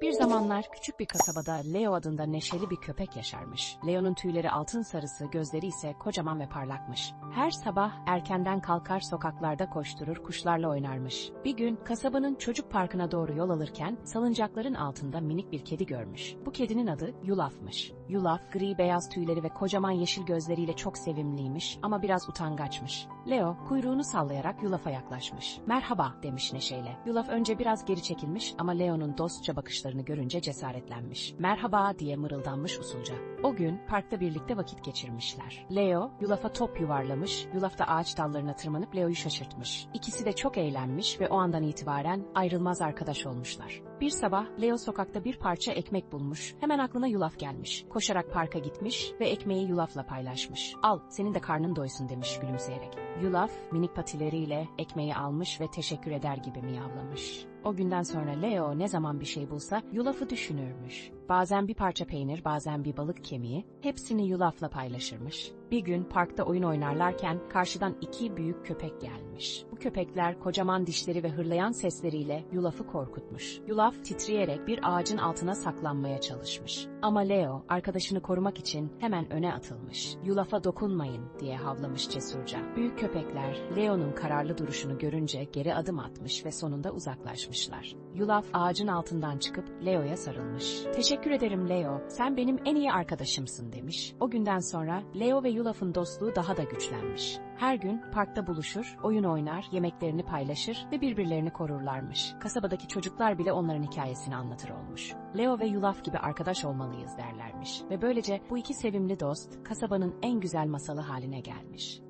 Bir zamanlar küçük bir kasabada Leo adında neşeli bir köpek yaşarmış. Leo'nun tüyleri altın sarısı, gözleri ise kocaman ve parlakmış. Her sabah erkenden kalkar sokaklarda koşturur, kuşlarla oynarmış. Bir gün kasabanın çocuk parkına doğru yol alırken salıncakların altında minik bir kedi görmüş. Bu kedinin adı Yulaf'mış. Yulaf, gri beyaz tüyleri ve kocaman yeşil gözleriyle çok sevimliymiş ama biraz utangaçmış. Leo kuyruğunu sallayarak Yulaf'a yaklaşmış. Merhaba demiş neşeyle. Yulaf önce biraz geri çekilmiş ama Leo'nun dostça bakışlarını görünce cesaretlenmiş. Merhaba diye mırıldanmış usulca. O gün parkta birlikte vakit geçirmişler. Leo Yulaf'a top yuvarlamış, Yulaf da ağaç dallarına tırmanıp Leo'yu şaşırtmış. İkisi de çok eğlenmiş ve o andan itibaren ayrılmaz arkadaş olmuşlar. Bir sabah Leo sokakta bir parça ekmek bulmuş. Hemen aklına Yulaf gelmiş. Koşarak parka gitmiş ve ekmeği Yulaf'la paylaşmış. Al, senin de karnın doysun demiş gülümseyerek. Yulaf minik patileriyle ekmeği almış ve teşekkür eder gibi miyavlamış. O günden sonra Leo ne zaman bir şey bulsa yulafı düşünürmüş. Bazen bir parça peynir, bazen bir balık kemiği, hepsini yulafla paylaşırmış. Bir gün parkta oyun oynarlarken karşıdan iki büyük köpek gelmiş. Bu köpekler kocaman dişleri ve hırlayan sesleriyle yulafı korkutmuş. Yulaf titreyerek bir ağacın altına saklanmaya çalışmış. Ama Leo arkadaşını korumak için hemen öne atılmış. Yulafa dokunmayın diye havlamış cesurca. Büyük köpekler Leo'nun kararlı duruşunu görünce geri adım atmış ve sonunda uzaklaşmışlar. Yulaf ağacın altından çıkıp Leo'ya sarılmış. Teşekkür ederim Leo, sen benim en iyi arkadaşımsın demiş. O günden sonra Leo ve Yulaf'ın dostluğu daha da güçlenmiş. Her gün parkta buluşur, oyun oynar, yemeklerini paylaşır ve birbirlerini korurlarmış. Kasabadaki çocuklar bile onların hikayesini anlatır olmuş. Leo ve Yulaf gibi arkadaş olmalıyız derlermiş. Ve böylece bu iki sevimli dost kasabanın en güzel masalı haline gelmiş.